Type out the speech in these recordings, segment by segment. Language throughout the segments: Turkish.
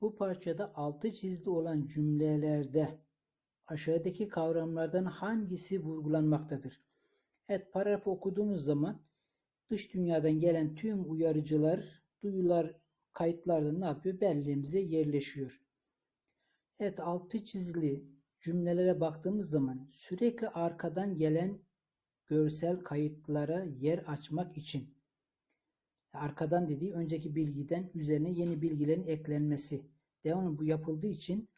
Bu parçada altı çizili olan cümlelerde aşağıdaki kavramlardan hangisi vurgulanmaktadır? Evet, paragrafı okuduğumuz zaman dış dünyadan gelen tüm uyarıcılar, duyular, kayıtlarda ne yapıyor? Belleğimize yerleşiyor. Evet, altı çizili cümlelere baktığımız zaman sürekli arkadan gelen görsel kayıtlara yer açmak için arkadan dediği önceki bilgiden üzerine yeni bilgilerin eklenmesi. Devamlı bu yapıldığı için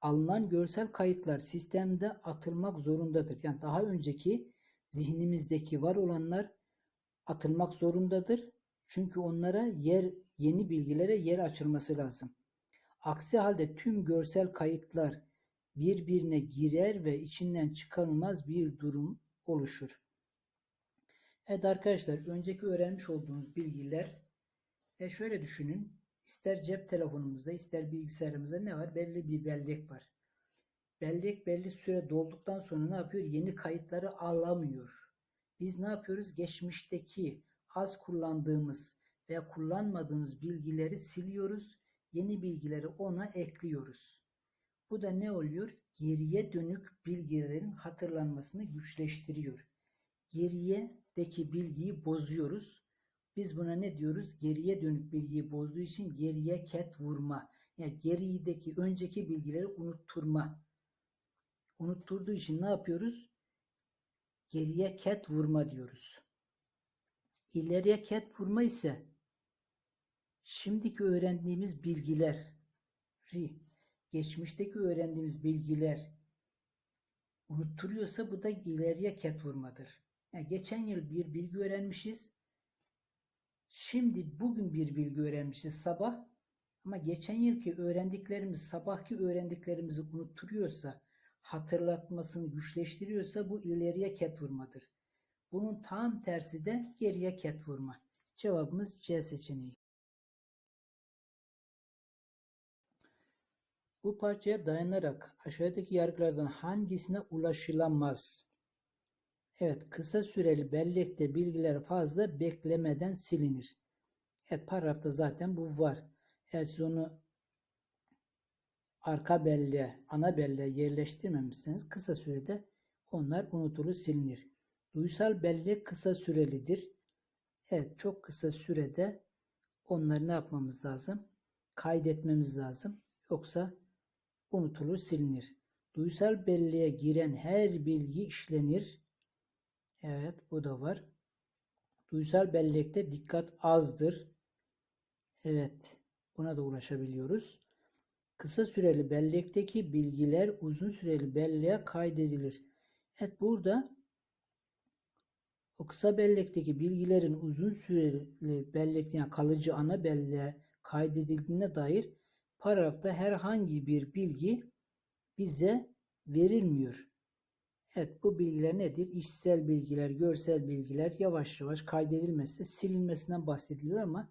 alınan görsel kayıtlar sistemde atılmak zorundadır. Yani daha önceki zihnimizdeki var olanlar atılmak zorundadır. Çünkü onlara yer yeni bilgilere yer açılması lazım. Aksi halde tüm görsel kayıtlar birbirine girer ve içinden çıkarılmaz bir durum oluşur. Evet arkadaşlar önceki öğrenmiş olduğunuz bilgiler e şöyle düşünün. İster cep telefonumuzda ister bilgisayarımızda ne var? Belli bir bellek var. Bellek belli süre dolduktan sonra ne yapıyor? Yeni kayıtları alamıyor. Biz ne yapıyoruz? Geçmişteki az kullandığımız veya kullanmadığımız bilgileri siliyoruz. Yeni bilgileri ona ekliyoruz. Bu da ne oluyor? Geriye dönük bilgilerin hatırlanmasını güçleştiriyor. Geriyedeki bilgiyi bozuyoruz. Biz buna ne diyoruz? Geriye dönük bilgiyi bozduğu için geriye ket vurma. Yani gerideki önceki bilgileri unutturma. Unutturduğu için ne yapıyoruz? Geriye ket vurma diyoruz. İleriye ket vurma ise şimdiki öğrendiğimiz bilgiler geçmişteki öğrendiğimiz bilgiler unutturuyorsa bu da ileriye ket vurmadır. Yani geçen yıl bir bilgi öğrenmişiz. Şimdi bugün bir bilgi öğrenmişiz sabah. Ama geçen yılki öğrendiklerimiz sabahki öğrendiklerimizi unutturuyorsa, hatırlatmasını güçleştiriyorsa bu ileriye ket vurmadır. Bunun tam tersi de geriye ket vurma. Cevabımız C seçeneği. Bu parçaya dayanarak aşağıdaki yargılardan hangisine ulaşılamaz? Evet, kısa süreli bellekte bilgiler fazla beklemeden silinir. Evet, paragrafta zaten bu var. Eğer siz onu arka belleğe, ana belleğe yerleştirmemişseniz kısa sürede onlar unutulur, silinir. Duysal bellek kısa sürelidir. Evet, çok kısa sürede onları ne yapmamız lazım? Kaydetmemiz lazım. Yoksa unutulur, silinir. Duysal belleğe giren her bilgi işlenir. Evet, bu da var. Duysal bellekte dikkat azdır. Evet, buna da ulaşabiliyoruz. Kısa süreli bellekteki bilgiler uzun süreli belleğe kaydedilir. Evet, burada o kısa bellekteki bilgilerin uzun süreli bellekte yani kalıcı ana belleğe kaydedildiğine dair paragrafta herhangi bir bilgi bize verilmiyor. Evet bu bilgiler nedir? İşsel bilgiler, görsel bilgiler yavaş yavaş kaydedilmesi, silinmesinden bahsediliyor ama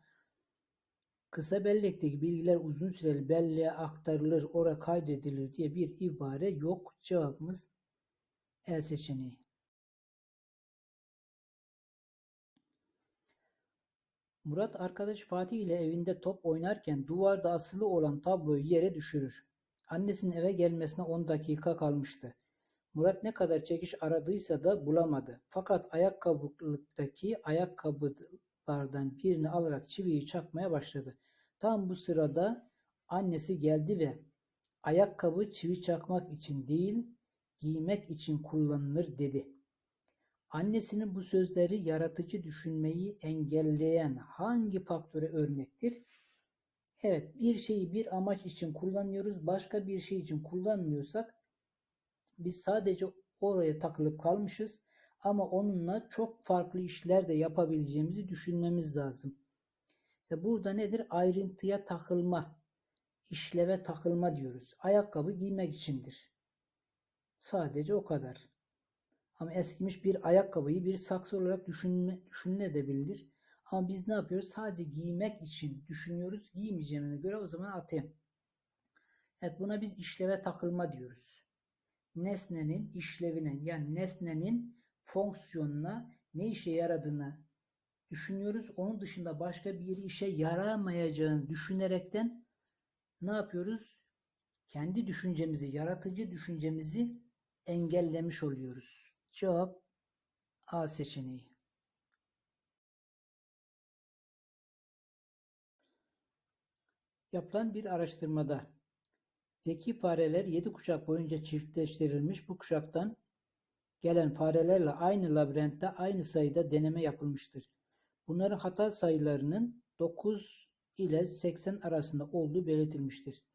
kısa bellekteki bilgiler uzun süreli belleğe aktarılır, oraya kaydedilir diye bir ibare yok. Cevabımız E seçeneği. Murat arkadaş Fatih ile evinde top oynarken duvarda asılı olan tabloyu yere düşürür. Annesinin eve gelmesine 10 dakika kalmıştı. Murat ne kadar çekiş aradıysa da bulamadı. Fakat ayakkabılıktaki ayakkabılardan birini alarak çiviyi çakmaya başladı. Tam bu sırada annesi geldi ve ayakkabı çivi çakmak için değil, giymek için kullanılır dedi. Annesinin bu sözleri yaratıcı düşünmeyi engelleyen hangi faktöre örnektir? Evet, bir şeyi bir amaç için kullanıyoruz, başka bir şey için kullanmıyorsak biz sadece oraya takılıp kalmışız ama onunla çok farklı işler de yapabileceğimizi düşünmemiz lazım. İşte burada nedir? Ayrıntıya takılma, işleve takılma diyoruz. Ayakkabı giymek içindir. Sadece o kadar. Ama eskimiş bir ayakkabıyı bir saksı olarak düşünme, düşünülebilir. Ama biz ne yapıyoruz? Sadece giymek için düşünüyoruz. Giymeyeceğime göre o zaman atayım. Evet buna biz işleve takılma diyoruz. Nesnenin işlevine yani nesnenin fonksiyonuna ne işe yaradığını düşünüyoruz. Onun dışında başka bir işe yaramayacağını düşünerekten ne yapıyoruz? Kendi düşüncemizi, yaratıcı düşüncemizi engellemiş oluyoruz. Cevap A seçeneği. Yapılan bir araştırmada zeki fareler 7 kuşak boyunca çiftleştirilmiş bu kuşaktan gelen farelerle aynı labirentte aynı sayıda deneme yapılmıştır. Bunların hata sayılarının 9 ile 80 arasında olduğu belirtilmiştir.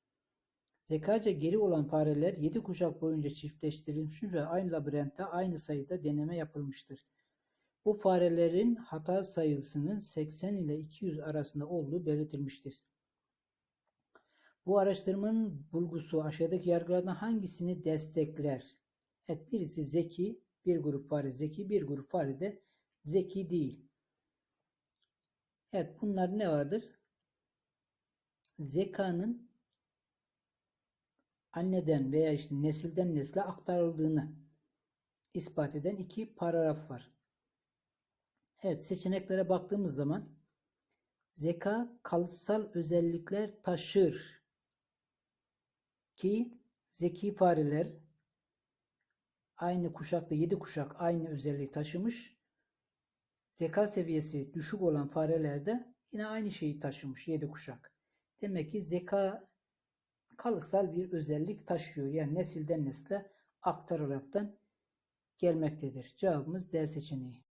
Zekaca geri olan fareler 7 kuşak boyunca çiftleştirilmiş ve aynı labirentte aynı sayıda deneme yapılmıştır. Bu farelerin hata sayısının 80 ile 200 arasında olduğu belirtilmiştir. Bu araştırmanın bulgusu aşağıdaki yargılardan hangisini destekler? Evet, birisi zeki, bir grup fare zeki, bir grup fare de zeki değil. Evet, bunlar ne vardır? Zekanın anneden veya işte nesilden nesle aktarıldığını ispat eden iki paragraf var. Evet, seçeneklere baktığımız zaman zeka kalıtsal özellikler taşır ki zeki fareler aynı kuşakta 7 kuşak aynı özelliği taşımış. Zeka seviyesi düşük olan farelerde yine aynı şeyi taşımış 7 kuşak. Demek ki zeka kalıtsal bir özellik taşıyor. Yani nesilden nesle aktararaktan gelmektedir. Cevabımız D seçeneği.